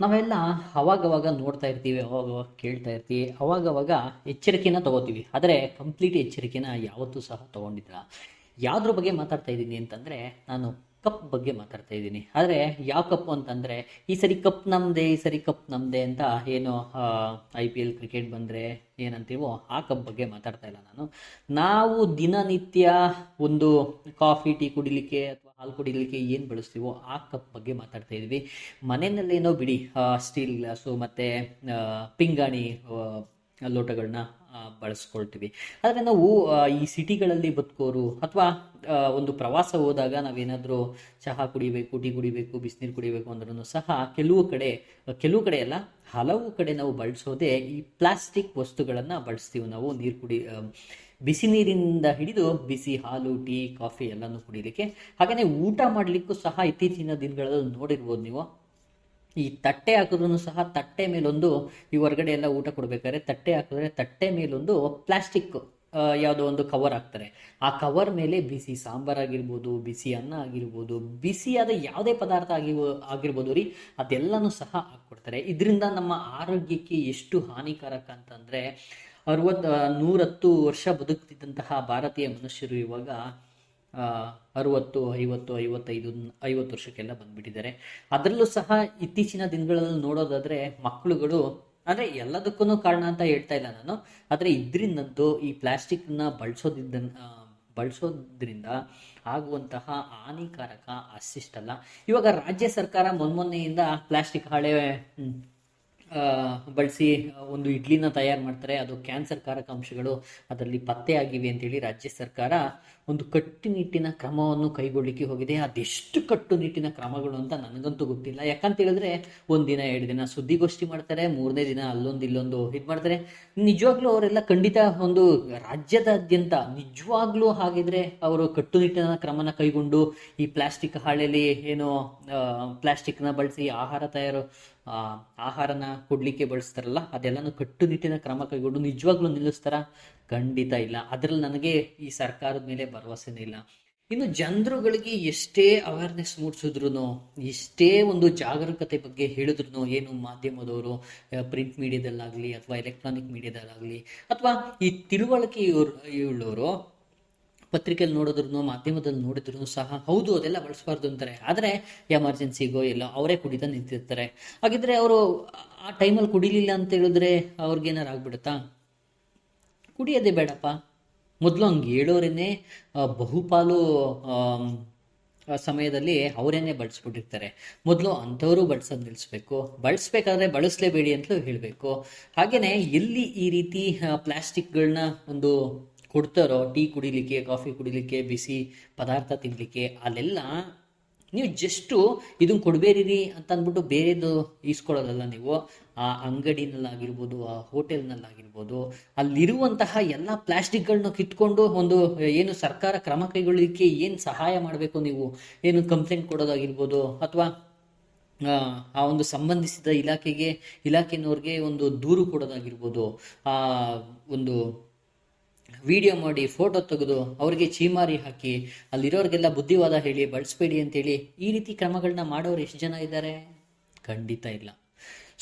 ನಾವೆಲ್ಲ ಅವಾಗವಾಗ ನೋಡ್ತಾ ಇರ್ತೀವಿ, ಅವಾಗವಾಗ ಕೇಳ್ತಾ ಇರ್ತೀವಿ, ಅವಾಗವಾಗ ಎಚ್ಚರಿಕೆನ ತಗೋತೀವಿ. ಆದರೆ ಕಂಪ್ಲೀಟ್ ಎಚ್ಚರಿಕೆನ ಯಾವತ್ತೂ ಸಹ ತಗೊಂಡಿಲ್ಲ ಯಾವುದ್ರ ಬಗ್ಗೆ ಮಾತಾಡ್ತಾ ಇದ್ದೀನಿ ಅಂತಂದರೆ, ನಾನು ಕಪ್ ಬಗ್ಗೆ ಮಾತಾಡ್ತಾ ಇದ್ದೀನಿ. ಆದರೆ ಯಾವ ಕಪ್ಪು ಅಂತಂದರೆ, ಈ ಸರಿ ಕಪ್ ನಮ್ಮದೆ ಈ ಸರಿ ಕಪ್ ನಮ್ಮದೇ ಅಂತ ಏನು ಐ ಪಿ ಎಲ್ ಕ್ರಿಕೆಟ್ ಬಂದರೆ ಏನಂತೀವೋ ಆ ಕಪ್ ಬಗ್ಗೆ ಮಾತಾಡ್ತಾ ಇಲ್ಲ ನಾನು. ನಾವು ದಿನನಿತ್ಯ ಒಂದು ಕಾಫಿ, ಟೀ ಕುಡಿಲಿಕ್ಕೆ ಅಥವಾ ಹಾಲು ಕುಡಿಲಿಕ್ಕೆ ಏನು ಬಳಸ್ತೀವೋ ಆ ಕಪ್ ಬಗ್ಗೆ ಮಾತಾಡ್ತಾ ಇದ್ವಿ. ಮನೆಯಲ್ಲೇನೋ ಬಿಡಿ ಸ್ಟೀಲ್ ಗ್ಲಾಸು ಮತ್ತು ಪಿಂಗಾಣಿ ಲೋಟಗಳನ್ನ ಬಳಸ್ಕೊಳ್ತೀವಿ. ಆದರೆ ನಾವು ಈ ಸಿಟಿಗಳಲ್ಲಿ ಬದುಕೋರು ಅಥವಾ ಒಂದು ಪ್ರವಾಸ ಹೋದಾಗ ನಾವೇನಾದರೂ ಚಹಾ ಕುಡಿಬೇಕು, ಟೀ ಕುಡಿಬೇಕು, ಬಿಸಿನೀರು ಕುಡಿಬೇಕು ಅಂದ್ರೂ ಸಹ ಕೆಲವು ಕಡೆ ಕೆಲವು ಕಡೆ ಅಲ್ಲ, ಹಲವು ಕಡೆ ನಾವು ಬಳಸೋದೇ ಈ ಪ್ಲಾಸ್ಟಿಕ್ ವಸ್ತುಗಳನ್ನು ಬಳಸ್ತೀವಿ ನಾವು, ನೀರು ಕುಡಿ ಬಿಸಿ ನೀರಿನಿಂದ ಹಿಡಿದು ಬಿಸಿ ಹಾಲು, ಟೀ, ಕಾಫಿ ಎಲ್ಲನೂ ಕುಡಿಲಿಕ್ಕೆ. ಹಾಗೆಯೇ ಊಟ ಮಾಡಲಿಕ್ಕೂ ಸಹ ಇತ್ತೀಚಿನ ದಿನಗಳಲ್ಲಿ ನೋಡಿರ್ಬೋದು ನೀವು. ಈ ತಟ್ಟೆ ಹಾಕಿದ್ರು ಸಹ ತಟ್ಟೆ ಮೇಲೊಂದು ಈ ಹೊರಗಡೆ ಎಲ್ಲ ಊಟ ಕೊಡ್ಬೇಕಾದ್ರೆ ತಟ್ಟೆ ಹಾಕಿದ್ರೆ ತಟ್ಟೆ ಮೇಲೊಂದು ಪ್ಲಾಸ್ಟಿಕ್ ಯಾವುದೋ ಒಂದು ಕವರ್ ಹಾಕ್ತಾರೆ. ಆ ಕವರ್ ಮೇಲೆ ಬಿಸಿ ಸಾಂಬಾರ್ ಆಗಿರ್ಬೋದು, ಬಿಸಿ ಅನ್ನ ಆಗಿರ್ಬೋದು ಬಿಸಿಯಾದ ಯಾವುದೇ ಪದಾರ್ಥ ಆಗಿ, ಆಗಿರ್ಬೋದು ರೀ, ಅದೆಲ್ಲನೂ ಸಹ ಹಾಕ್ಕೊಡ್ತಾರೆ. ಇದರಿಂದ ನಮ್ಮ ಆರೋಗ್ಯಕ್ಕೆ ಎಷ್ಟು ಹಾನಿಕಾರಕ ಅಂತಂದರೆ ಅರವತ್ತು ನೂರತ್ತು ವರ್ಷ ಬದುಕ್ತಿದ್ದಂತಹ ಭಾರತೀಯ ಮನುಷ್ಯರು ಇವಾಗ ಅರುವತ್ತು, ಐವತ್ತು, ಐವತ್ತೈದು, ಐವತ್ತು ವರ್ಷಕ್ಕೆಲ್ಲ ಬಂದ್ಬಿಟ್ಟಿದ್ದಾರೆ. ಅದರಲ್ಲೂ ಸಹ ಇತ್ತೀಚಿನ ದಿನಗಳಲ್ಲಿ ನೋಡೋದಾದರೆ ಮಕ್ಕಳುಗಳು, ಅಂದರೆ ಎಲ್ಲದಕ್ಕೂ ಕಾರಣ ಅಂತ ಹೇಳ್ತಾ ಇಲ್ಲ ನಾನು, ಆದರೆ ಇದರಿಂದಂತೂ ಈ ಪ್ಲಾಸ್ಟಿಕ್ನ ಬಳಸೋದಿದ್ದ ಬಳಸೋದ್ರಿಂದ ಆಗುವಂತಹ ಹಾನಿಕಾರಕ ಅಷ್ಟಿಷ್ಟಲ್ಲ. ಇವಾಗ ರಾಜ್ಯ ಸರ್ಕಾರ ಮೊನ್ಮೊನ್ನೆಯಿಂದ ಪ್ಲಾಸ್ಟಿಕ್ ಹಾಳೆ ಬಳಸಿ ಒಂದು ಇಡ್ಲಿನ ತಯಾರು ಮಾಡ್ತಾರೆ. ಅದು ಕ್ಯಾನ್ಸರ್ ಕಾರಕ ಅಂಶಗಳು ಅದರಲ್ಲಿ ಪತ್ತೆ ಆಗಿವೆ ಅಂತೇಳಿ ರಾಜ್ಯ ಸರ್ಕಾರ ಒಂದು ಕಟ್ಟುನಿಟ್ಟಿನ ಕ್ರಮವನ್ನು ಕೈಗೊಳ್ಳಿಕ್ಕೆ ಹೋಗಿದೆ. ಅದೆಷ್ಟು ಕಟ್ಟುನಿಟ್ಟಿನ ಕ್ರಮಗಳು ಅಂತ ನನಗಂತೂ ಗೊತ್ತಿಲ್ಲ. ಯಾಕಂತ ಹೇಳಿದ್ರೆ ಒಂದಿನ ಎರಡು ದಿನ ಸುದ್ದಿಗೋಷ್ಠಿ ಮಾಡ್ತಾರೆ, ಮೂರನೇ ದಿನ ಅಲ್ಲೊಂದು ಇಲ್ಲೊಂದು ಇದು ಮಾಡ್ತಾರೆ. ನಿಜವಾಗ್ಲೂ ಅವರೆಲ್ಲ ಖಂಡಿತ ಒಂದು ರಾಜ್ಯದಾದ್ಯಂತ ನಿಜವಾಗ್ಲೂ ಹಾಗಿದ್ರೆ ಅವರು ಕಟ್ಟುನಿಟ್ಟಿನ ಕ್ರಮನ ಕೈಗೊಂಡು ಈ ಪ್ಲಾಸ್ಟಿಕ್ ಹಾಳೆಯಲ್ಲಿ ಏನು ಪ್ಲಾಸ್ಟಿಕ್ನ ಬಳಸಿ ಆಹಾರ ತಯಾರು ಆಹಾರನ ಕೊಡ್ಲಿಕ್ಕೆ ಬಳಸ್ತಾರಲ್ಲ, ಅದೆಲ್ಲನೂ ಕಟ್ಟುನಿಟ್ಟಿನ ಕ್ರಮ ಕೈಗೊಂಡು ನಿಜವಾಗ್ಲೂ ನಿಲ್ಲಿಸ್ತಾರ? ಖಂಡಿತ ಇಲ್ಲ. ಅದ್ರಲ್ಲಿ ನನಗೆ ಈ ಸರ್ಕಾರದ ಮೇಲೆ ಭರವಸೆನೇ ಇಲ್ಲ. ಇನ್ನು ಜನರುಗಳಿಗೆ ಎಷ್ಟೇ ಅವೇರ್ನೆಸ್ ಮೂಡಿಸಿದ್ರು ಎಷ್ಟೇ ಒಂದು ಜಾಗರೂಕತೆ ಬಗ್ಗೆ ಹೇಳಿದ್ರು ಏನು ಮಾಧ್ಯಮದವರು ಪ್ರಿಂಟ್ ಮೀಡಿಯಾದಲ್ಲಾಗಲಿ ಅಥವಾ ಎಲೆಕ್ಟ್ರಾನಿಕ್ ಮೀಡಿಯಾದಲ್ಲಾಗಲಿ ಅಥವಾ ಈ ತಿಳುವಳಿಕೆ ಪತ್ರಿಕೆಯಲ್ಲಿ ನೋಡಿದ್ರು ಮಾಧ್ಯಮದಲ್ಲಿ ನೋಡಿದ್ರು ಸಹ ಹೌದು, ಅದೆಲ್ಲ ಬಳಸಬಾರ್ದು ಅಂತಾರೆ. ಆದರೆ ಎಮರ್ಜೆನ್ಸಿಗೋ ಎಲ್ಲ ಅವರೇ ಕುಡಿತಾ ನಿಂತಿರ್ತಾರೆ. ಹಾಗಿದ್ರೆ ಅವರು ಆ ಟೈಮಲ್ಲಿ ಕುಡಿಲಿಲ್ಲ ಅಂತ ಹೇಳಿದ್ರೆ ಅವ್ರಿಗೇನಾರು ಆಗ್ಬಿಡುತ್ತಾ? ಕುಡಿಯೋದೇ ಬೇಡಪ್ಪ. ಮೊದಲು ಹಂಗೆ ಹೇಳೋರೇನೆ ಬಹುಪಾಲು ಸಮಯದಲ್ಲಿ ಅವರೇನೆ ಬಳಸ್ಬಿಟ್ಟಿರ್ತಾರೆ. ಮೊದಲು ಅಂಥವರು ಬಳಸೋದು ನಿಲ್ಲಿಸ್ಬೇಕು ಬಳಸ್ಬೇಕಾದ್ರೆ ಬಳಸಲೇಬೇಡಿ ಅಂತಲೂ ಹೇಳಬೇಕು. ಹಾಗೆಯೇ ಎಲ್ಲಿ ಈ ರೀತಿ ಪ್ಲಾಸ್ಟಿಕ್ಗಳನ್ನ ಒಂದು ಕೊಡ್ತಾರೋ ಟೀ ಕುಡಿಲಿಕ್ಕೆ ಕಾಫಿ ಕುಡಿಲಿಕ್ಕೆ ಬಿಸಿ ಪದಾರ್ಥ ತಿನ್ನಲಿಕ್ಕೆ ಅಲ್ಲೆಲ್ಲ ನೀವು ಜಸ್ಟು ಇದನ್ನ ಕೊಡಬೇರಿರಿ ಅಂತ ಅಂದ್ಬಿಟ್ಟು ಬೇರೆದು ಈಸ್ಕೊಳ್ಳೋದಲ್ಲ ನೀವು. ಆ ಅಂಗಡಿನಲ್ಲಾಗಿರ್ಬೋದು ಆ ಹೋಟೆಲ್ನಲ್ಲಾಗಿರ್ಬೋದು ಅಲ್ಲಿರುವಂತಹ ಎಲ್ಲ ಪ್ಲಾಸ್ಟಿಕ್ಗಳನ್ನ ಕಿತ್ಕೊಂಡು ಒಂದು ಏನು ಸರ್ಕಾರ ಕ್ರಮ ಕೈಗೊಳ್ಳಲಿಕ್ಕೆ ಏನು ಸಹಾಯ ಮಾಡಬೇಕು ನೀವು? ಏನು ಕಂಪ್ಲೇಂಟ್ ಕೊಡೋದಾಗಿರ್ಬೋದು ಅಥವಾ ಆ, ಒಂದು ಸಂಬಂಧಿಸಿದ ಇಲಾಖೆಗೆ ಇಲಾಖೆನವ್ರಿಗೆ ಒಂದು ದೂರು ಕೊಡೋದಾಗಿರ್ಬೋದು ಆ ಒಂದು ವಿಡಿಯೋ ಮಾಡಿ ಫೋಟೋ ತೆಗೆದು ಅವರಿಗೆ ಚೀಮಾರಿ ಹಾಕಿ, ಅಲ್ಲಿರೋರಿಗೆಲ್ಲ ಬುದ್ಧಿವಾದ ಹೇಳಿ, ಬಳಸಬೇಡಿ ಅಂತೇಳಿ ಈ ರೀತಿ ಕ್ರಮಗಳನ್ನ ಮಾಡೋರು ಎಷ್ಟು ಜನ ಇದ್ದಾರೆ? ಖಂಡಿತ ಇಲ್ಲ.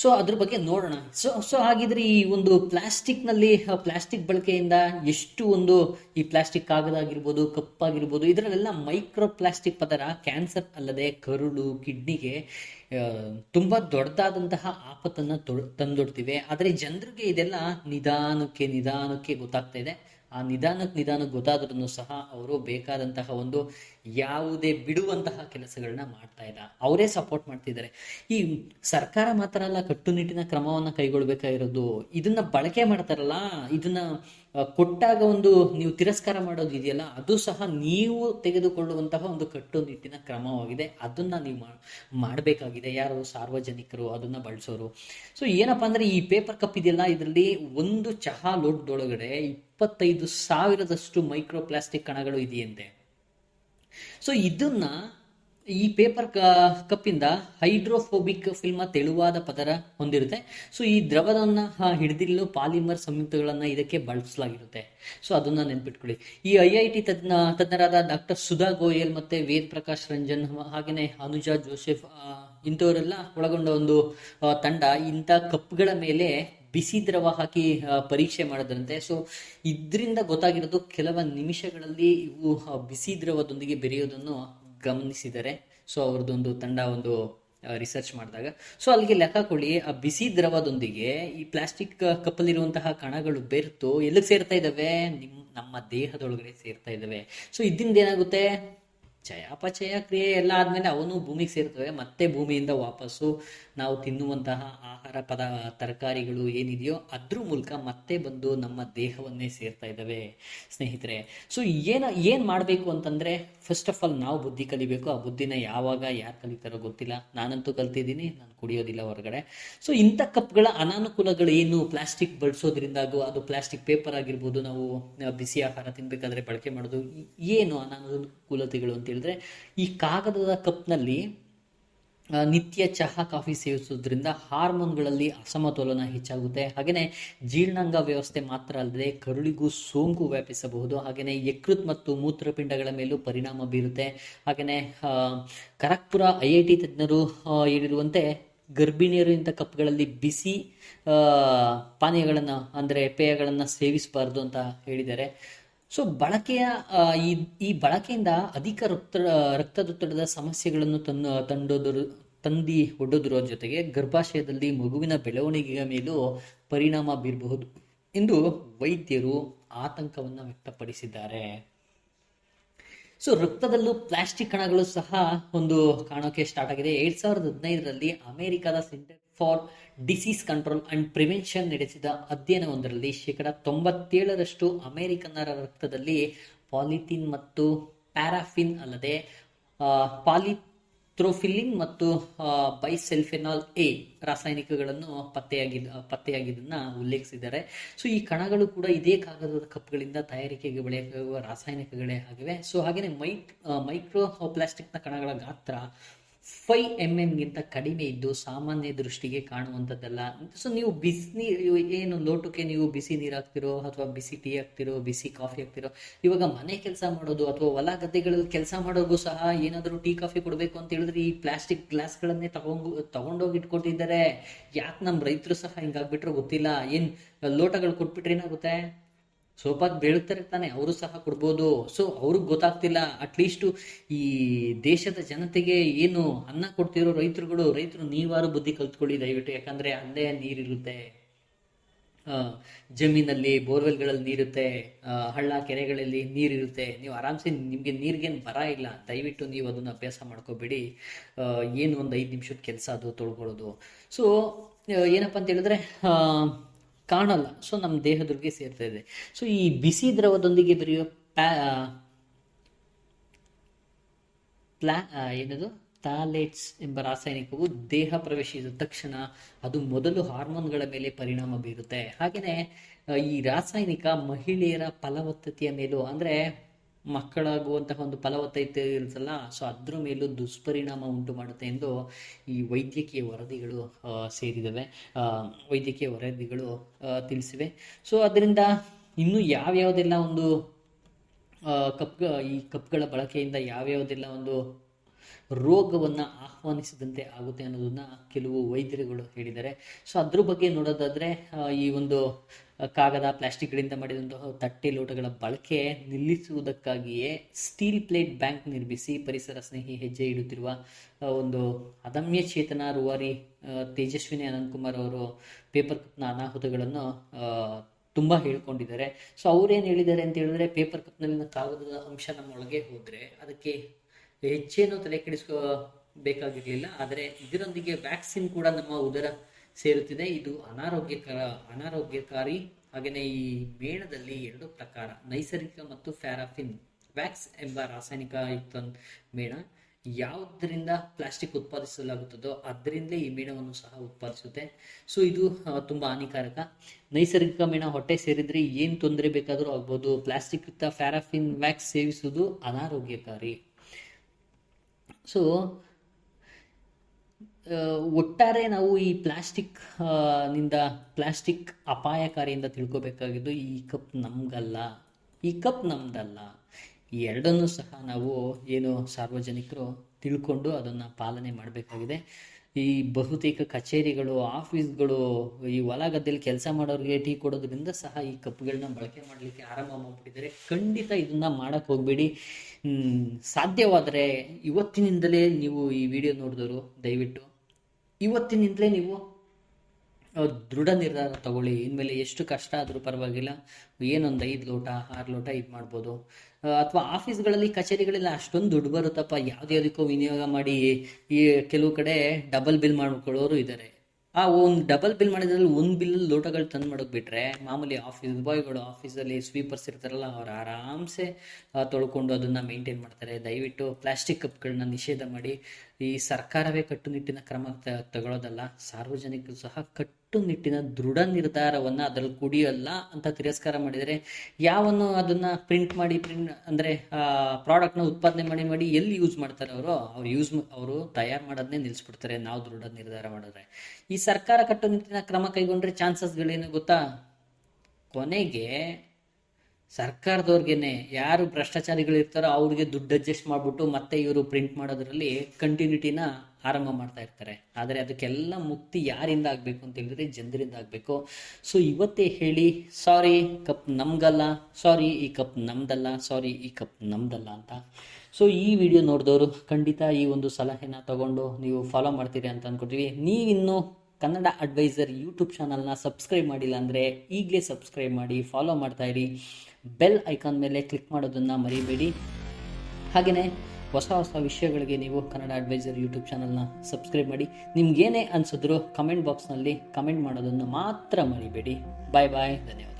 ಸೊ ಅದ್ರ ಬಗ್ಗೆ ನೋಡೋಣ. ಸೊ ಸೊ ಹಾಗಿದ್ರೆ ಈ ಒಂದು ಪ್ಲಾಸ್ಟಿಕ್ನಲ್ಲಿ ಪ್ಲಾಸ್ಟಿಕ್ ಬಳಕೆಯಿಂದ ಎಷ್ಟು ಒಂದು ಈ ಪ್ಲಾಸ್ಟಿಕ್ ಕಾಗದ ಆಗಿರ್ಬೋದು ಕಪ್ಪಾಗಿರ್ಬೋದು, ಇದರಲ್ಲೆಲ್ಲ ಮೈಕ್ರೋ ಪ್ಲಾಸ್ಟಿಕ್ ಪದರ, ಕ್ಯಾನ್ಸರ್ ಅಲ್ಲದೆ ಕರುಳು, ಕಿಡ್ನಿಗೆ ತುಂಬಾ ದೊಡ್ಡದಾದಂತಹ ಆಪತ್ತನ್ನ ತಂದೊಡ್ತಿವೆ. ಆದರೆ ಜನರಿಗೆ ಇದೆಲ್ಲ ನಿಧಾನಕ್ಕೆ ನಿಧಾನಕ್ಕೆ ಗೊತ್ತಾಗ್ತಾ ಇದೆ. ಆ ನಿಧಾನಕ್ಕೆ ನಿಧಾನಕ್ಕೆ ಗೊತ್ತಾದ್ರೂ ಸಹ ಅವರು ಬೇಕಾದಂತಹ ಒಂದು ಯಾವುದೇ ಬಿಡುವಂತಹ ಕೆಲಸಗಳನ್ನ ಮಾಡ್ತಾ ಇಲ್ಲ. ಅವರೇ ಸಪೋರ್ಟ್ ಮಾಡ್ತಿದ್ದಾರೆ. ಈ ಸರ್ಕಾರ ಮಾತ್ರ ಅಲ್ಲ, ಕಟ್ಟುನಿಟ್ಟಿನ ಕ್ರಮವನ್ನು ಕೈಗೊಳ್ಬೇಕಾಗಿರೋದು, ಇದನ್ನ ಬಳಕೆ ಮಾಡ್ತಾರಲ್ಲ, ಇದನ್ನ ಕೊಟ್ಟಾಗ ಒಂದು ನೀವು ತಿರಸ್ಕಾರ ಮಾಡೋದು ಇದೆಯಲ್ಲ, ಅದು ಸಹ ನೀವು ತೆಗೆದುಕೊಳ್ಳುವಂತಹ ಒಂದು ಕಟ್ಟುನಿಟ್ಟಿನ ಕ್ರಮವಾಗಿದೆ. ಅದನ್ನ ನೀವು ಮಾಡಬೇಕಾಗಿದೆ. ಯಾರು ಸಾರ್ವಜನಿಕರು, ಅದನ್ನ ಬಳಸೋರು. ಸೊ ಏನಪ್ಪ ಅಂದ್ರೆ ಈ ಪೇಪರ್ ಕಪ್ ಇದೆಯಲ್ಲ, ಇದರಲ್ಲಿ ಒಂದು ಚಹಾ ಲೋಟದೊಳಗಡೆ ಇಪ್ಪತ್ತೈದು ಸಾವಿರದಷ್ಟು ಮೈಕ್ರೋ ಪ್ಲಾಸ್ಟಿಕ್ ಕಣಗಳು ಇದೆಯಂತೆ. ಸೊ ಇದನ್ನ ಈ ಪೇಪರ್ ಕಪ್ಪಿಂದ ಹೈಡ್ರೋಫೋಬಿಕ್ ಫಿಲ್ಮ್ ತೆಳುವಾದ ಪದರ ಹೊಂದಿರುತ್ತೆ. ಸೊ, ಈ ದ್ರವದನ್ನ ಹಿಡಿದಿರಲು ಪಾಲಿಮರ್ ಸಂಯುಕ್ತಗಳನ್ನ ಇದಕ್ಕೆ ಬಳಸಲಾಗಿರುತ್ತೆ. ಸೊ, ಅದನ್ನ ನೆನ್ಪಿಟ್ಕೊಳ್ಳಿ. ಈ ಐ ಐ ಟಿ ತಜ್ಞ, ತಜ್ಞರಾದ ಡಾಕ್ಟರ್ ಸುಧಾ ಗೋಯಲ್ ಮತ್ತೆ ವೇದ್ ಪ್ರಕಾಶ್ ರಂಜನ್ ಹಾಗೆಯೇ ಅನುಜಾ ಜೋಸೆಫ್ ಇಂಥವರೆಲ್ಲ ಒಳಗೊಂಡ ಒಂದು ತಂಡ ಇಂಥ ಕಪ್ಗಳ ಮೇಲೆ ಬಿಸಿ ದ್ರವ ಹಾಕಿ ಪರೀಕ್ಷೆ ಮಾಡೋದಂತೆ. ಸೊ, ಇದರಿಂದ ಗೊತ್ತಾಗಿರೋದು ಕೆಲವ ನಿಮಿಷಗಳಲ್ಲಿ ಇವು ಬಿಸಿ ದ್ರವದೊಂದಿಗೆ ಬೆರೆಯೋದನ್ನು ಗಮನಿಸಿದ್ದಾರೆ ಸೊ ಅವ್ರದ್ದೊಂದು ತಂಡ ಒಂದು ರಿಸರ್ಚ್ ಮಾಡಿದಾಗ. ಸೊ ಅಲ್ಲಿಗೆ ಲೆಕ್ಕ ಕೊಡಿ, ಆ ಬಿಸಿ ದ್ರವದೊಂದಿಗೆ ಈ ಪ್ಲಾಸ್ಟಿಕ್ ಕಪ್ಪಲ್ಲಿರುವಂತಹ ಕಣಗಳು ಬೆರೆತು ಎಲ್ಲಿಗೆ ಸೇರ್ತಾ ಇದ್ದಾವೆ ನಿಮ್, ನಮ್ಮ ದೇಹದೊಳಗಡೆ ಸೇರ್ತಾ ಇದ್ದಾವೆ ಸೊ ಇದರಿಂದ ಏನಾಗುತ್ತೆ? ಚಯಾಪಚಯ ಕ್ರಿಯೆ ಎಲ್ಲ ಆದ್ಮೇಲೆ ಅವನು ಭೂಮಿಗೆ ಸೇರ್ತವೆ. ಮತ್ತೆ ಭೂಮಿಯಿಂದ ವಾಪಸ್ಸು ನಾವು ತಿನ್ನುವಂತಹ ಆಹಾರ ಪದ, ತರಕಾರಿಗಳು ಏನಿದೆಯೋ ಅದ್ರ ಮೂಲಕ ಮತ್ತೆ ಬಂದು ನಮ್ಮ ದೇಹವನ್ನೇ ಸೇರ್ತಾ ಇದ್ದಾವೆ ಸ್ನೇಹಿತರೆ. ಸೊ ಏನು ಏನು ಮಾಡಬೇಕು ಅಂತಂದ್ರೆ ಫಸ್ಟ್ ಆಫ್ ಆಲ್ ನಾವು ಬುದ್ಧಿ ಕಲಿಬೇಕು. ಆ ಬುದ್ಧಿನ ಯಾವಾಗ ಯಾರು ಕಲಿತಾರೋ ಗೊತ್ತಿಲ್ಲ. ನಾನಂತೂ ಕಲ್ತಿದ್ದೀನಿ, ನಾನು ಕುಡಿಯೋದಿಲ್ಲ ಹೊರಗಡೆ. ಸೊ ಇಂಥ ಕಪ್ಗಳ ಅನಾನುಕೂಲಗಳು ಏನು? ಪ್ಲಾಸ್ಟಿಕ್ ಬಳಸೋದ್ರಿಂದ ಅದು ಪ್ಲಾಸ್ಟಿಕ್ ಪೇಪರ್ ಆಗಿರ್ಬೋದು, ನಾವು ಬಿಸಿ ಆಹಾರ ತಿನ್ಬೇಕಾದ್ರೆ ಬಳಕೆ ಮಾಡೋದು ಏನು ಅನಾನುಕೂಲತೆಗಳು ಅಂತ ಹೇಳಿದ್ರೆ ಈ ಕಾಗದದ ಕಪ್ನಲ್ಲಿ ನಿತ್ಯ ಚಹಾ ಕಾಫಿ ಸೇವಿಸೋದ್ರಿಂದ ಹಾರ್ಮೋನ್ಗಳಲ್ಲಿ ಅಸಮತೋಲನ ಹೆಚ್ಚಾಗುತ್ತೆ. ಹಾಗೆಯೇ ಜೀರ್ಣಾಂಗ ವ್ಯವಸ್ಥೆ ಮಾತ್ರ ಅಲ್ಲದೆ ಕರುಳಿಗೂ ಸೋಂಕು ವ್ಯಾಪಿಸಬಹುದು. ಹಾಗೆಯೇ ಯಕೃತ್ ಮತ್ತು ಮೂತ್ರಪಿಂಡಗಳ ಮೇಲೂ ಪರಿಣಾಮ ಬೀರುತ್ತೆ. ಹಾಗೆಯೇ ಕರಕ್ಪುರ ಐ ಐ ಟಿ ತಜ್ಞರು ಹೇಳಿರುವಂತೆ ಗರ್ಭಿಣಿಯರು ಇಂಥ ಕಪ್ಗಳಲ್ಲಿ ಬಿಸಿ ಪಾನೀಯಗಳನ್ನು, ಅಂದರೆ ಪೇಯಗಳನ್ನು ಸೇವಿಸಬಾರ್ದು ಅಂತ ಹೇಳಿದ್ದಾರೆ. ಸೊ ಬಳಕೆಯ ಈ ಬಳಕೆಯಿಂದ ಅಧಿಕ ರಕ್ತ ರಕ್ತದೊತ್ತಡದ ಸಮಸ್ಯೆಗಳನ್ನು ತಂದು ತಂಡೋದ್ರ ತಂದಿ ಒಡ್ಡೋದ್ರ ಜೊತೆಗೆ ಗರ್ಭಾಶಯದಲ್ಲಿ ಮಗುವಿನ ಬೆಳವಣಿಗೆಯ ಮೇಲೂ ಪರಿಣಾಮ ಬೀರಬಹುದು ಎಂದು ವೈದ್ಯರು ಆತಂಕವನ್ನು ವ್ಯಕ್ತಪಡಿಸಿದ್ದಾರೆ. ಸೊ ರಕ್ತದಲ್ಲೂ ಪ್ಲಾಸ್ಟಿಕ್ ಕಣಗಳು ಸಹ ಒಂದು ಕಾಣೋಕೆ ಸ್ಟಾರ್ಟ್ ಆಗಿದೆ. ಎರಡ್ ಸಾವಿರದ ಹದಿನೈದರಲ್ಲಿ ಅಮೆರಿಕದ Center for Disease Control and Prevention ನಡೆಸಿದ ಅಧ್ಯಯನವೊಂದರಲ್ಲಿ ಶೇಕಡ ತೊಂಬತ್ತೇಳರಷ್ಟು ಅಮೆರಿಕನ್ನರ ರಕ್ತದಲ್ಲಿ ಪಾಲಿಥಿನ್ ಮತ್ತು ಪ್ಯಾರಾಫಿನ್ ಅಲ್ಲದೆ ಪಾಲಿಥ್ರೋಫಿಲಿನ್ ಮತ್ತು ಬೈಸೆಲ್ಫೆನಾಲ್ ಎ ರಾಸಾಯನಿಕಗಳನ್ನು ಪತ್ತೆಯಾಗಿದ್ದ ಪತ್ತೆಯಾಗಿದ್ದನ್ನ ಉಲ್ಲೇಖಿಸಿದ್ದಾರೆ. ಸೊ ಈ ಕಣಗಳು ಕೂಡ ಇದೇ ಕಾಗದದ ಕಪ್ಗಳಿಂದ ತಯಾರಿಕೆಗೆ ಬಳಕೆಯಾಗುವ ರಾಸಾಯನಿಕಗಳೇ ಆಗಿವೆ. ಸೊ ಹಾಗೆಯೇ ಮೈಕ್ ಮೈಕ್ರೋ ಪ್ಲಾಸ್ಟಿಕ್ನ ಕಣಗಳ ಗಾತ್ರ ಫೈವ್ ಎಂ ಗಿಂತ ಕಡಿಮೆ ಇದ್ದು ಸಾಮಾನ್ಯ ದೃಷ್ಟಿಗೆ ಕಾಣುವಂಥದ್ದಲ್ಲ. ಸೊ ನೀವು ಬಿಸಿ ಏನು ಲೋಟಕ್ಕೆ ನೀವು ಬಿಸಿ ನೀರು ಹಾಕ್ತಿರೋ ಅಥವಾ ಬಿಸಿ ಟೀ ಹಾಕ್ತಿರೋ, ಬಿಸಿ ಕಾಫಿ ಹಾಕ್ತಿರೋ, ಇವಾಗ ಮನೆ ಕೆಲಸ ಮಾಡೋದು ಅಥವಾ ಹೊಲ ಗದ್ದೆಗಳಲ್ಲಿ ಕೆಲಸ ಮಾಡೋರ್ಗೂ ಸಹ ಏನಾದರೂ ಟೀ, ಕಾಫಿ ಕೊಡಬೇಕು ಅಂತ ಹೇಳಿದ್ರೆ ಈ ಪ್ಲಾಸ್ಟಿಕ್ ಗ್ಲಾಸ್ಗಳನ್ನೇ ತಗೊಂಡು, ತಗೊಂಡೋಗಿ ಇಟ್ಕೊಟ್ಟಿದ್ದಾರೆ ಯಾಕೆ ನಮ್ಮ ರೈತರು ಸಹ ಹಿಂಗಾಗ್ಬಿಟ್ರೆ ಗೊತ್ತಿಲ್ಲ. ಏನು ಲೋಟಗಳು ಕೊಟ್ಬಿಟ್ರೆ ಏನಾಗುತ್ತೆ? ಸೋಪಾಗಿ ಬೀಳುತ್ತಾರೆ ತಾನೆ, ಅವರು ಸಹ ಕೊಡ್ಬೋದು. ಸೊ ಅವ್ರಿಗೆ ಗೊತ್ತಾಗ್ತಿಲ್ಲ ಅಟ್ಲೀಸ್ಟು ಈ ದೇಶದ ಜನತೆಗೆ ಏನು ಅನ್ನ ಕೊಡ್ತಿರೋ ರೈತರುಗಳು, ರೈತರು ನೀವಾರು ಬುದ್ಧಿ ಕಲ್ತ್ಕೊಳ್ಳಿ ದಯವಿಟ್ಟು, ಯಾಕಂದ್ರೆ ಅಲ್ಲೇ ನೀರಿರುತ್ತೆ. ಜಮೀನಲ್ಲಿ, ಬೋರ್ವೆಲ್ಗಳಲ್ಲಿ ನೀರುತ್ತೆ ಹಳ್ಳ ಕೆರೆಗಳಲ್ಲಿ ನೀರಿರುತ್ತೆ. ನೀವು ಆರಾಮ್ಸೆ ನಿಮಗೆ ನೀರಿಗೇನು ಬರ ಇಲ್ಲ, ದಯವಿಟ್ಟು ನೀವು ಅದನ್ನು ಅಭ್ಯಾಸ ಮಾಡ್ಕೋಬೇಡಿ. ಏನು ಒಂದು ಐದು ನಿಮಿಷದ ಕೆಲಸ ಅದು ತೊಳ್ಕೊಳ್ಳೋದು. ಸೊ ಏನಪ್ಪ ಅಂತ ಹೇಳಿದ್ರೆ ಕಾಣಲ್ಲ. ಸೊ ನಮ್ಮ ದೇಹದೊಳಗೆ ಸೇರ್ತಾ ಇದೆ. ಸೊ ಈ ಬಿಸಿ ದ್ರವದೊಂದಿಗೆ ಬೆರೆಯುವ ಪ್ಯಾ ಪ್ಲಾ ಏನದು? ಥಾಲೇಟ್ಸ್ ಎಂಬ ರಾಸಾಯನಿಕವು ದೇಹ ಪ್ರವೇಶಿಸಿದ ತಕ್ಷಣ ಅದು ಮೊದಲು ಹಾರ್ಮೋನ್ಗಳ ಮೇಲೆ ಪರಿಣಾಮ ಬೀರುತ್ತೆ. ಹಾಗೆಯೇ ಈ ರಾಸಾಯನಿಕ ಮಹಿಳೆಯರ ಫಲವತ್ತತೆಯ ಮೇಲೂ, ಅಂದರೆ ಮಕ್ಕಳಾಗುವಂತಹ ಒಂದು ಫಲವತ್ತತೆ ಇರುತ್ತಲ್ಲ ಸೊ ಅದ್ರ ಮೇಲೂ ದುಷ್ಪರಿಣಾಮ ಉಂಟು ಮಾಡುತ್ತೆ ಎಂದು ಈ ವೈದ್ಯಕೀಯ ವರದಿಗಳು ಸೇರಿದವೆ. ವೈದ್ಯಕೀಯ ವರದಿಗಳು ತಿಳಿಸಿವೆ. ಸೊ ಅದರಿಂದ ಇನ್ನೂ ಯಾವ್ಯಾವುದೆಲ್ಲ ಒಂದು ಕಪ್, ಈ ಕಪ್ಗಳ ಬಳಕೆಯಿಂದ ಯಾವ್ಯಾವುದೆಲ್ಲ ಒಂದು ರೋಗವನ್ನು ಆಹ್ವಾನಿಸಿದಂತೆ ಆಗುತ್ತೆ ಅನ್ನೋದನ್ನ ಕೆಲವು ವೈದ್ಯರುಗಳು ಹೇಳಿದ್ದಾರೆ. ಸೊ ಅದ್ರ ಬಗ್ಗೆ ನೋಡೋದಾದ್ರೆ ಈ ಒಂದು ಕಾಗದ ಪ್ಲಾಸ್ಟಿಕ್ಗಳಿಂದ ಮಾಡಿದಂತಹ ತಟ್ಟೆ ಲೋಟಗಳ ಬಳಕೆ ನಿಲ್ಲಿಸುವುದಕ್ಕಾಗಿಯೇ ಸ್ಟೀಲ್ ಪ್ಲೇಟ್ ಬ್ಯಾಂಕ್ ನಿರ್ಮಿಸಿ ಪರಿಸರ ಸ್ನೇಹಿ ಹೆಜ್ಜೆ ಇಡುತ್ತಿರುವ ಒಂದು ಅದಮ್ಯ ಚೇತನ ರೂವಾರಿ ತೇಜಸ್ವಿನಿ ಅನಂತಕುಮಾರ್ ಅವರು ಪೇಪರ್ ಕಪ್ನ ಅನಾಹುತಗಳನ್ನು ತುಂಬಾ ಹೇಳ್ಕೊಂಡಿದ್ದಾರೆ. ಸೊ, ಅವರೇನು ಹೇಳಿದ್ದಾರೆ ಅಂತ ಹೇಳಿದ್ರೆ, ಪೇಪರ್ ಕಪ್ನಲ್ಲಿನ ಕಾಗದದ ಅಂಶ ನಮ್ಮೊಳಗೆ ಹೋದರೆ ಅದಕ್ಕೆ ಹೆಚ್ಚೇನು ತಲೆ ಕೆಡಿಸ್ಕೋ ಬೇಕಾಗಿರಲಿಲ್ಲ. ಆದರೆ ಇದರೊಂದಿಗೆ ವ್ಯಾಕ್ಸಿನ್ ಕೂಡ ನಮ್ಮ ಉದರ ಸೇರುತ್ತಿದೆ. ಇದು ಅನಾರೋಗ್ಯಕರ, ಅನಾರೋಗ್ಯಕಾರಿ. ಹಾಗೆಯೇ ಈ ಮೇಣದಲ್ಲಿ ಎರಡು ಪ್ರಕಾರ, ನೈಸರ್ಗಿಕ ಮತ್ತು ಫ್ಯಾರಾಫಿನ್ ವ್ಯಾಕ್ಸ್ ಎಂಬ ರಾಸಾಯನಿಕ ಯುಕ್ತ ಮೇಣ ಯಾವುದರಿಂದ ಪ್ಲಾಸ್ಟಿಕ್ ಉತ್ಪಾದಿಸಲಾಗುತ್ತದೋ ಅದರಿಂದಲೇ ಈ ಮೇಣವನ್ನು ಸಹ ಉತ್ಪಾದಿಸುತ್ತೆ. ಸೊ, ಇದು ತುಂಬ ಹಾನಿಕಾರಕ. ನೈಸರ್ಗಿಕ ಮೇಣ ಹೊಟ್ಟೆ ಸೇರಿದರೆ ಏನು ತೊಂದರೆ ಬೇಕಾದರೂ ಆಗ್ಬೋದು. ಪ್ಲಾಸ್ಟಿಕ್ ಫ್ಯಾರಾಫಿನ್ ವ್ಯಾಕ್ಸ್ ಸೇವಿಸುವುದು ಅನಾರೋಗ್ಯಕಾರಿ. ಸೊ ಒಟ್ಟಾರೆ ನಾವು ಈ ಪ್ಲಾಸ್ಟಿಕ್ನಿಂದ ಪ್ಲಾಸ್ಟಿಕ್ ಅಪಾಯಕಾರಿಯಿಂದ ತಿಳ್ಕೊಬೇಕಾಗಿದ್ದು ಈ ಕಪ್ ನಮಗಲ್ಲ. ಈ ಕಪ್ ನಮ್ದಲ್ಲ. ಎರಡನ್ನೂ ಸಹ ನಾವು ಏನು ಸಾರ್ವಜನಿಕರು ತಿಳ್ಕೊಂಡು ಅದನ್ನು ಪಾಲನೆ ಮಾಡಬೇಕಾಗಿದೆ. ಈ ಬಹುತೇಕ ಕಚೇರಿಗಳು, ಆಫೀಸ್ಗಳು, ಈ ಹೊಲ ಗದ್ದೆಯಲ್ಲಿ ಕೆಲಸ ಮಾಡೋರಿಗೆ ಟೀ ಕೊಡೋದ್ರಿಂದ ಸಹ ಈ ಕಪ್ಗಳನ್ನ ಬಳಕೆ ಮಾಡಲಿಕ್ಕೆ ಆರಂಭ ಮಾಡಿಬಿಟ್ಟಿದ್ದಾರೆ. ಖಂಡಿತ ಇದನ್ನ ಮಾಡಕ್ಕೆ ಹೋಗಬೇಡಿ. ಸಾಧ್ಯವಾದರೆ ಇವತ್ತಿನಿಂದಲೇ ನೀವು ಈ ವಿಡಿಯೋ ನೋಡಿದವರು ದಯವಿಟ್ಟು ಇವತ್ತಿನಿಂದಲೇ ನೀವು ದೃಢ ನಿರ್ಧಾರ ತಗೊಳ್ಳಿ. ಇನ್ಮೇಲೆ ಎಷ್ಟು ಕಷ್ಟ ಆದರೂ ಪರವಾಗಿಲ್ಲ. ಏನೊಂದು ಐದು ಲೋಟ, ಆರು ಲೋಟ ಇದು ಮಾಡ್ಬೋದು. ಅಥವಾ ಆಫೀಸ್ಗಳಲ್ಲಿ, ಕಚೇರಿಗಳೆಲ್ಲ ಅಷ್ಟೊಂದು ದುಡ್ಡು ಬರುತ್ತಪ್ಪ. ಯಾವ್ದ್ಯಾವುದಕ್ಕೂ ವಿನಿಯೋಗ ಮಾಡಿ, ಈ ಕೆಲವು ಕಡೆ ಡಬಲ್ ಬಿಲ್ ಮಾಡ್ಕೊಳ್ಳೋರು ಇದ್ದಾರೆ ಆ, ಒಂದು ಡಬಲ್ ಬಿಲ್ ಮಾಡಿದ್ರಲ್ಲಿ ಒಂದು ಬಿಲ್ ಲೋಟಗಳು ತಂದು ಮಾಡೋಕೆ ಬಿಟ್ಟರೆ ಮಾಮೂಲಿ ಆಫೀಸ್ ಬಾಯ್ಗಳು ಆಫೀಸಲ್ಲಿ ಸ್ವೀಪರ್ಸ್ ಇರ್ತಾರಲ್ಲ, ಅವ್ರು ಆರಾಮ್ಸೆ ತೊಳ್ಕೊಂಡು ಅದನ್ನು ಮೇಂಟೈನ್ ಮಾಡ್ತಾರೆ. ದಯವಿಟ್ಟು ಪ್ಲಾಸ್ಟಿಕ್ ಕಪ್ಗಳನ್ನ ನಿಷೇಧ ಮಾಡಿ ಈ ಸರ್ಕಾರವೇ ಕಟ್ಟುನಿಟ್ಟಿನ ಕ್ರಮ ತಗೊಳ್ಳೋದಲ್ಲ ಸಾರ್ವಜನಿಕರು ಸಹ ಕಟ್ಟುನಿಟ್ಟಿನ ದೃಢ ನಿರ್ಧಾರವನ್ನ ಅದರಲ್ಲಿ ಕುಡಿಯಲ್ಲ ಅಂತ ತಿರಸ್ಕಾರ ಮಾಡಿದರೆ ಯಾವನ್ನು ಅದನ್ನ ಪ್ರಿಂಟ್ ಮಾಡಿ ಪ್ರಿಂಟ್ ಅಂದ್ರೆ ಪ್ರಾಡಕ್ಟ್ನ ಉತ್ಪಾದನೆ ಮಾಡಿ ಮಾಡಿ ಎಲ್ಲಿ ಯೂಸ್ ಮಾಡ್ತಾರೆ ಅವರು? ಅವ್ರು ಯೂಸ್ ಅವರು ತಯಾರು ಮಾಡೋದನ್ನೇ ನಿಲ್ಲಿಸ್ಬಿಡ್ತಾರೆ ನಾವು ದೃಢ ನಿರ್ಧಾರ ಮಾಡಿದ್ರೆ. ಈ ಸರ್ಕಾರ ಕಟ್ಟುನಿಟ್ಟಿನ ಕ್ರಮ ಕೈಗೊಂಡ್ರೆ ಚಾನ್ಸಸ್ಗಳೇನು ಗೊತ್ತಾ? ಕೊನೆಗೆ ಸರ್ಕಾರದವ್ರಿಗೇನೆ ಯಾರು ಭ್ರಷ್ಟಾಚಾರಿಗಳು ಇರ್ತಾರೋ ಅವ್ರಿಗೆ ದುಡ್ಡು ಅಡ್ಜಸ್ಟ್ ಮಾಡಿಬಿಟ್ಟು ಮತ್ತೆ ಇವರು ಪ್ರಿಂಟ್ ಮಾಡೋದ್ರಲ್ಲಿ ಕಂಟಿನ್ಯೂಟಿನ ಆರಂಭ ಮಾಡ್ತಾ ಇರ್ತಾರೆ. ಆದರೆ ಅದಕ್ಕೆಲ್ಲ ಮುಕ್ತಿ ಯಾರಿಂದ ಆಗಬೇಕು ಅಂತ ಹೇಳಿದ್ರೆ ಜನರಿಂದ ಆಗಬೇಕು. ಸೊ ಇವತ್ತೇ ಹೇಳಿ ಸಾರಿ ಕಪ್ ನಮ್ಗಲ್ಲ. ಸಾರಿ ಈ ಕಪ್ ನಮ್ದಲ್ಲ. ಸಾರಿ ಈ ಕಪ್ ನಮ್ದಲ್ಲ ಅಂತ. ಸೊ ಈ ವಿಡಿಯೋ ನೋಡಿದವರು ಖಂಡಿತ ಈ ಒಂದು ಸಲಹೆನ ತಗೊಂಡು ನೀವು ಫಾಲೋ ಮಾಡ್ತೀರಿ ಅಂತ ಅನ್ಕೊತೀವಿ. ನೀವಿನ್ನೂ ಕನ್ನಡ ಅಡ್ವೈಸರ್ ಯೂಟ್ಯೂಬ್ ಚಾನಲ್ನ ಸಬ್ಸ್ಕ್ರೈಬ್ ಮಾಡಿಲ್ಲ ಅಂದರೆ ಈಗಲೇ ಸಬ್ಸ್ಕ್ರೈಬ್ ಮಾಡಿ ಫಾಲೋ ಮಾಡ್ತಾ ಬೆಲ್ ಐಕಾನ್ ಮೇಲೆ ಕ್ಲಿಕ್ ಮಾಡೋದನ್ನು ಮರಿಬೇಡಿ. ಹಾಗೆಯೇ ಹೊಸ ಹೊಸ ವಿಷಯಗಳಿಗೆ ನೀವು ಕನ್ನಡ ಅಡ್ವೈಸರ್ ಯೂಟ್ಯೂಬ್ ಚಾನಲ್ನ ಸಬ್ಸ್ಕ್ರೈಬ್ ಮಾಡಿ. ನಿಮ್ಗೇನೇ ಅನಿಸಿದ್ರು ಕಮೆಂಟ್ ಬಾಕ್ಸ್ನಲ್ಲಿ ಕಮೆಂಟ್ ಮಾಡೋದನ್ನು ಮಾತ್ರ ಮರಿಬೇಡಿ. ಬಾಯ್ ಬಾಯ್, ಧನ್ಯವಾದ.